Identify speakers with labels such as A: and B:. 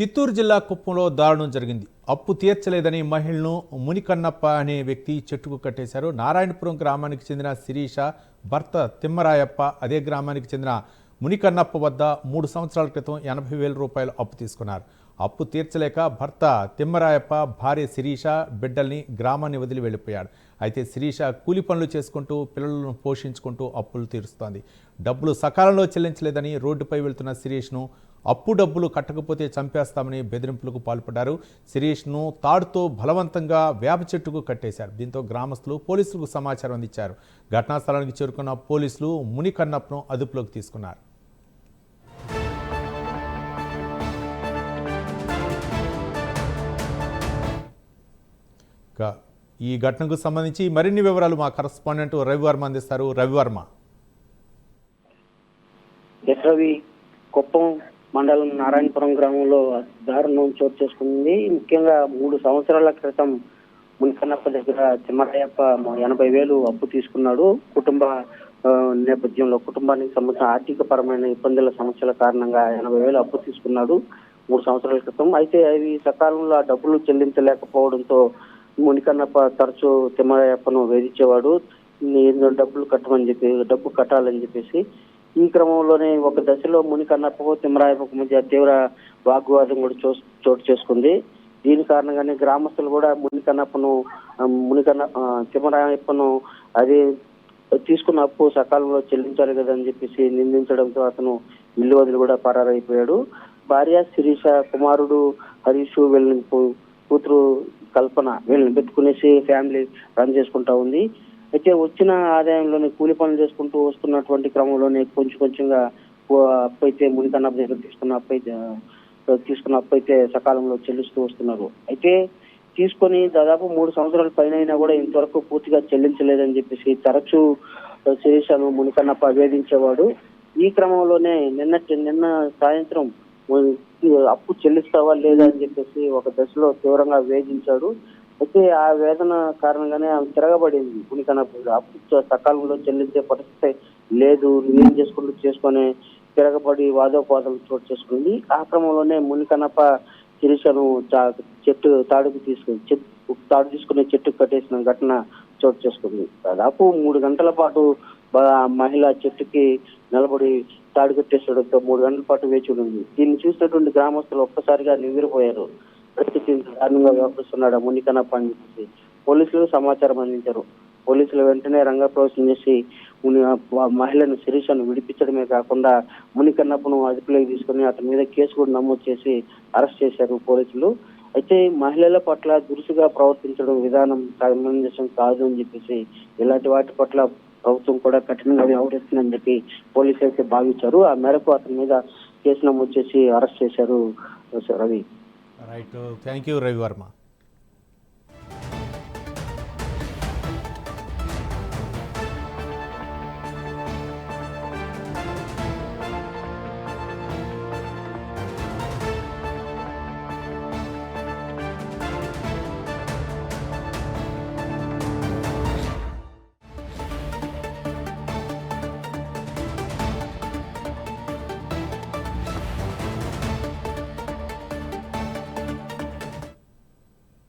A: చిత్తూరు జిల్లా కుప్పంలో దారుణం జరిగింది. అప్పు తీర్చలేదని మహిళను మునికన్నప్ప అనే వ్యక్తి చెట్టుకు కట్టేశారు. నారాయణపురం గ్రామానికి చెందిన శిరీష భర్త తిమ్మరాయప్ప అదే గ్రామానికి చెందిన మునికన్నప్ప వద్ద మూడు సంవత్సరాల క్రితం ఎనభై వేల రూపాయలు అప్పు తీసుకున్నారు. అప్పు తీర్చలేక భర్త తిమ్మరాయప్ప భార్య శిరీష బిడ్డల్ని గ్రామాన్ని వదిలి వెళ్ళిపోయాడు. అయితే శిరీష కూలి పనులు చేసుకుంటూ పిల్లలను పోషించుకుంటూ అప్పులు తీరుస్తోంది. డబ్బులు సకాలంలో చెల్లించలేదని రోడ్డుపై వెళ్తున్న శిరీష్ను అప్పు డబ్బులు కట్టకపోతే చంపేస్తామని బెదిరింపులకు పాల్పడ్డారు. శిరీష్ను తాడుతో బలవంతంగా వేప చెట్టుకు కట్టేశారు. దీంతో గ్రామస్తులు పోలీసులకు సమాచారం అందించారు. ఘటనా స్థలానికి చేరుకున్న పోలీసులు ముని కన్నప్పను అదుపులోకి తీసుకున్నారు. ఈ ఘటనకు సంబంధించి మరిన్ని వివరాలు మా కరస్పాండెంట్ రవివర్మ అందిస్తారు. రవివర్మ.
B: ఎస్రవి కుప్పం మండలం నారాయణపురం గ్రామంలో దారుణం చోటు చేసుకుంది. ముఖ్యంగా మూడు సంవత్సరాల క్రితం మునికన్నప్ప దగ్గర తిమ్మరాయప్ప ఎనభై వేలు అప్పు తీసుకున్నాడు. కుటుంబ నేపథ్యంలో కుటుంబానికి సంబంధించిన ఆర్థిక పరమైన ఇబ్బందుల సమస్యల కారణంగా ఎనభై వేలు అప్పు తీసుకున్నాడు మూడు సంవత్సరాల క్రితం. అయితే అవి సకాలంలో ఆ డబ్బులు చెల్లించలేకపోవడంతో మునికన్నప్ప తరచూ తిమ్మరాయప్పను వేధించేవాడు. నేను డబ్బులు కట్టమని చెప్పి డబ్బు కట్టాలని చెప్పేసి ఈ క్రమంలోనే ఒక దశలో మునికన్నప్పకు తిమ్మరాయప్పకు మధ్య తీవ్ర వాగ్వాదం కూడా చో చోటు చేసుకుంది. దీని కారణంగానే గ్రామస్తులు కూడా మునికన్నప్పను మునికన్న తిమ్మరాయప్పను అది తీసుకున్న అప్పు సకాలంలో చెల్లించాలి కదా అని చెప్పేసి నిందించడంతో అతను ఇల్లు వదిలి కూడా పరారైపోయాడు. భార్య శిరీష కుమారుడు హరీష్ వీళ్ళని కూతురు కల్పన వీళ్ళని పెట్టుకునేసి ఫ్యామిలీ రన్ చేసుకుంటా ఉంది. అయితే వచ్చిన ఆదాయంలోనే కూలి పనులు చేసుకుంటూ వస్తున్నటువంటి క్రమంలోనే కొంచెం కొంచెంగా అప్పు అయితే మునికన్నప్ప దగ్గర తీసుకున్న అప్పు అయితే తీసుకున్న అప్పు అయితే సకాలంలో చెల్లిస్తూ వస్తున్నారు. అయితే తీసుకొని దాదాపు మూడు సంవత్సరాల పైన అయినా కూడా ఇంతవరకు పూర్తిగా చెల్లించలేదని చెప్పేసి తరచూ శిరీషను మునికన్నప్ప వేధించేవాడు. ఈ క్రమంలోనే నిన్న నిన్న సాయంత్రం అప్పు చెల్లిస్తావా లేదా అని చెప్పేసి ఒక దశలో తీవ్రంగా వేధించాడు. అయితే ఆ వేదన కారణంగానే ఆమె తిరగబడింది. మునికన్నప్ప అప్పు సకాలంలో చెల్లించే పరిస్థితి లేదు. నువ్వేం చేసుకుంటూ చేసుకొని తిరగబడి వాదోపాదలు చోటు చేసుకుంది. ఆ క్రమంలోనే మునికన్నప్ప శిరీషను చెట్టు తాడుకు తీసుకుని చెట్టు తాడు తీసుకునే చెట్టు కట్టేసిన ఘటన చోటు చేసుకుంది. దాదాపు మూడు గంటల పాటు మహిళ చెట్టుకి నిలబడి తాడు కట్టేసడంతో మూడు గంటల పాటు వేచి ఉంది దీన్ని చూసినటువంటి గ్రామస్తులు ఒక్కసారిగా నివ్విరిపోయారు. పరిస్థితి దారుణంగా వ్యవహరిస్తున్నాడు మునికన్నప్ప అని చెప్పేసి పోలీసులు సమాచారం అందించారు. పోలీసులు వెంటనే రంగ ప్రవేశం చేసి మహిళను శిరీషను విడిపించడమే కాకుండా మునికన్నప్పను అదుపులోకి తీసుకుని అతని మీద కేసు కూడా నమోదు చేసి అరెస్ట్ చేశారు పోలీసులు. అయితే మహిళల పట్ల దురుసుగా ప్రవర్తించడం విధానం సమంజసం కాదు అని చెప్పేసి ఇలాంటి వాటి పట్ల ప్రభుత్వం కూడా కఠినంగా వ్యవహరిస్తుందని చెప్పి పోలీసులు అయితే భావించారు. ఆ మేరకు అతని మీద కేసు నమోదు చేసి అరెస్ట్ చేశారు రవి.
A: Right thank you રવિવારમાં